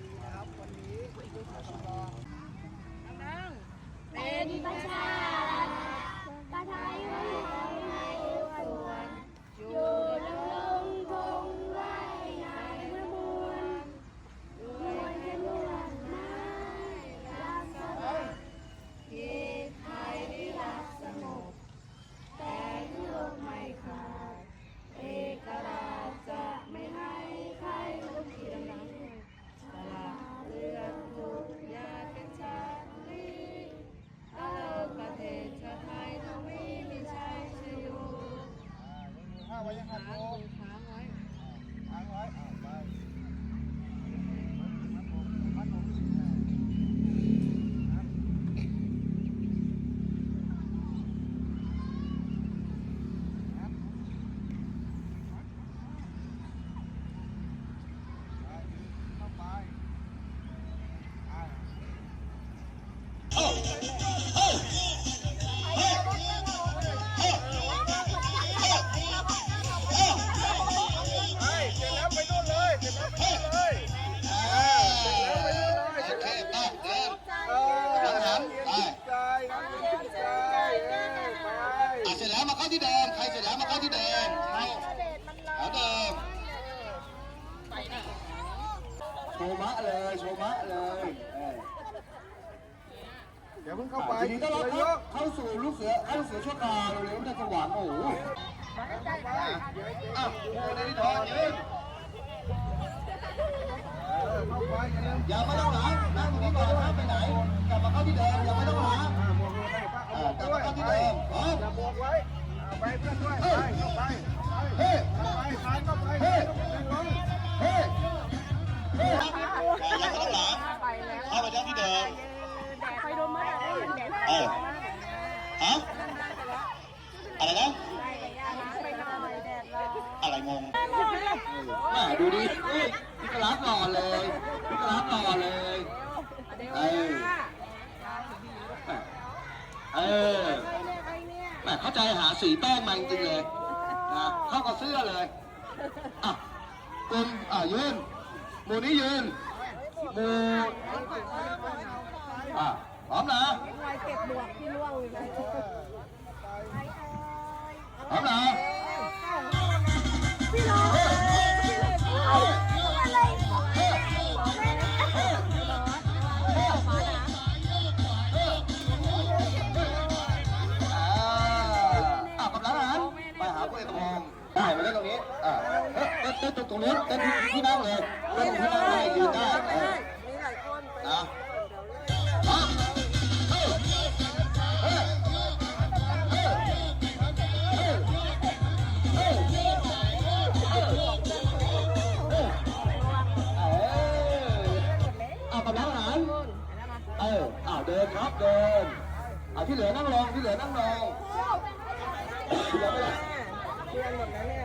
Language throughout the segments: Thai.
ดีนะครับ วันนี้คุณกำลังดังเป็นประชา ไว้ยังครับค้างไว้ค้างไว้อ้าวไป โชว์มะเลยเออเดี๋ยวเพิ่งเข้าไปทีนี้ต้อนรับเลยคยรับกเข้าสู่ลูกเสือเข้าเสือชั่วคราวเร็วๆนะจังหวะโอ้โหเข้าไปอ้าวโอ้ในนิทอนยืนเออเข้าไปอย่าลืมอย่าไม่ต้องหลังนั่งตรงนี้ก่อนห้ามไปไหน กลับมาเข้า แม่ดูดิเฮ้ยพี่กระลาบหล่อเลยพี่กระลาบหล่อเลยเดี๋ยเออแม่เออแม่เข้าใจหาสีแป้งมาจริงเลยนะเข้ากับเสื้อเลยอะกลมอะยืนหมูนี้ยืนหมูอะพร้อมนะไวเก็บหมวกที่ร่วงเลย ต้นเต้นตรงนี้เต้นที่นั่งเลยเต้นที่นั่งเลยยืนได้เออมีหลายคนไปนะอ่เฮ้ยเฮ้ยเฮ้ยเฮ้ยเฮ้ยอออ้าวเดินครับเดินอาที่เหลือนั่งลงที่เหลือนั่งลงยังไม่ล้างเพื่อนหมดแล้วเนี่ย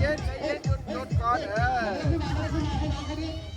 เย็นใจเย็นหยุดหยุดก่อนเออ